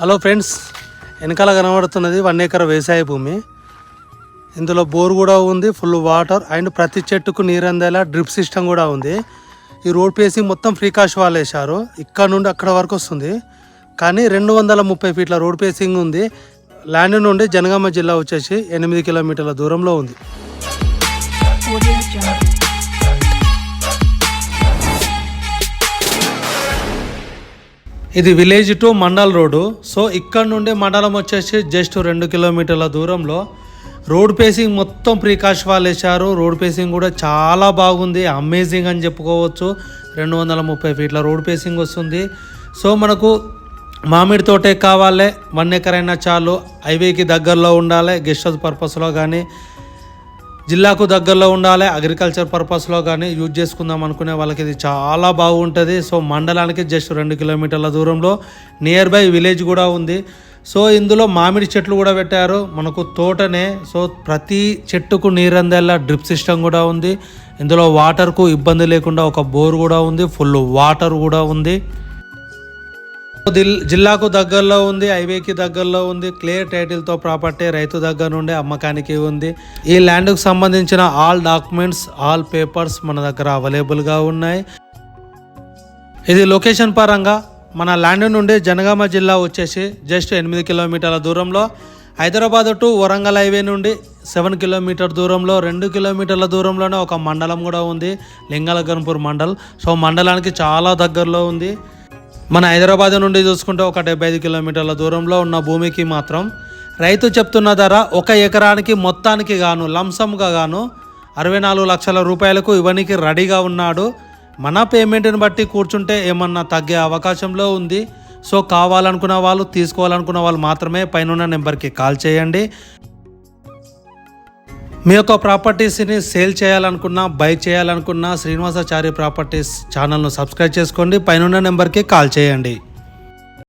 Hello friends వెనకాల కనబడుతున్నది one acre వ్యవసాయ భూమి. ఇందులో బోర్ కూడా ఉంది ఫుల్ వాటర్ అండ్ ప్రతి చెట్టుకు నీరు అందేలా డ్రిప్ సిస్టమ్ కూడా ఉంది. ఈ రోడ్ ప్లేసింగ్ మొత్తం ఫ్రీ కాష్ వాళ్ళు వేశారు. ఇక్కడ నుండి అక్కడ వరకు వస్తుంది. కానీ రెండు వందల ముప్పై ఫీట్ల రోడ్ పేసింగ్ ఉంది. ల్యాండ్ నుండి జనగామ జిల్లా వచ్చేసి ఎనిమిది కిలోమీటర్ల దూరంలో ఉంది. ఇది village to mandal road. So ఇక్కడ నుండి మండలం వచ్చేసి జస్ట్ రెండు కిలోమీటర్ల దూరంలో రోడ్ పేసింగ్ మొత్తం ప్రీకాష్ వాళ్ళు వేశారు. రోడ్ పేసింగ్ కూడా చాలా బాగుంది. అమేజింగ్ అని చెప్పుకోవచ్చు. రెండు వందల ముప్పై ఫీట్ల రోడ్ పేసింగ్ వస్తుంది. సో మనకు మామిడి తోటే కావాలి. వన్ ఎకర్ అయినా చాలు. హైవేకి దగ్గరలో ఉండాలి. గెస్ట్ హౌస్ పర్పస్లో కానీ జిల్లాకు దగ్గరలో ఉండాలి అగ్రికల్చర్ పర్పస్లో కానీ యూజ్ చేసుకుందాం అనుకునే వాళ్ళకి ఇది చాలా బాగుంటుంది. సో మండలానికి జస్ట్ రెండు కిలోమీటర్ల దూరంలో నియర్ బై విలేజ్ కూడా ఉంది. సో ఇందులో మామిడి చెట్లు కూడా పెట్టారు. మనకు తోటనే సో ప్రతి చెట్టుకు నీరందేలా డ్రిప్ సిస్టమ్ కూడా ఉంది. ఇందులో వాటర్కు ఇబ్బంది లేకుండా ఒక బోర్ కూడా ఉంది. ఫుల్ వాటర్ కూడా ఉంది. జిల్లాకు దగ్గరలో ఉంది హైవేకి దగ్గరలో ఉంది క్లియర్ టైటిల్తో ప్రాపర్టీ రైతు దగ్గర నుండి అమ్మకానికి ఉంది. ఈ ల్యాండ్కు సంబంధించిన ఆల్ డాక్యుమెంట్స్ ఆల్ పేపర్స్ మన దగ్గర అవైలబుల్గా ఉన్నాయి. ఇది లొకేషన్ పరంగా మన ల్యాండ్ నుండి జనగామ జిల్లా వచ్చేసి జస్ట్ ఎనిమిది కిలోమీటర్ల దూరంలో. హైదరాబాద్ టు వరంగల్ హైవే నుండి సెవెన్ కిలోమీటర్ దూరంలో రెండు కిలోమీటర్ల దూరంలోనే ఒక మండలం కూడా ఉంది లింగలగన్పూర్ మండల్. సో మండలానికి చాలా దగ్గరలో ఉంది. మన హైదరాబాద్ నుండి చూసుకుంటే ఒక డెబ్బై ఐదు కిలోమీటర్ల దూరంలో ఉన్న భూమికి మాత్రం రైతు చెప్తున్న ధర ఒక ఎకరానికి మొత్తానికి గాను లంసంగా గాను అరవై నాలుగు లక్షల రూపాయలకు ఇవ్వనికి రెడీగా ఉన్నాడు. మన పేమెంట్ని బట్టి కూర్చుంటే ఏమన్నా తగ్గే అవకాశంలో ఉంది. సో కావాలనుకున్న వాళ్ళు తీసుకోవాలనుకున్న వాళ్ళు మాత్రమే పైన నెంబర్కి కాల్ చేయండి. మీ యొక్క ప్రాపర్టీస్ని సేల్ చేయాలనుకున్నా బై చేయాలనుకున్నా శ్రీనివాసాచారి ప్రాపర్టీస్ ఛానల్ను సబ్స్క్రైబ్ చేసుకోండి. పైన నెంబర్కి కాల్ చేయండి.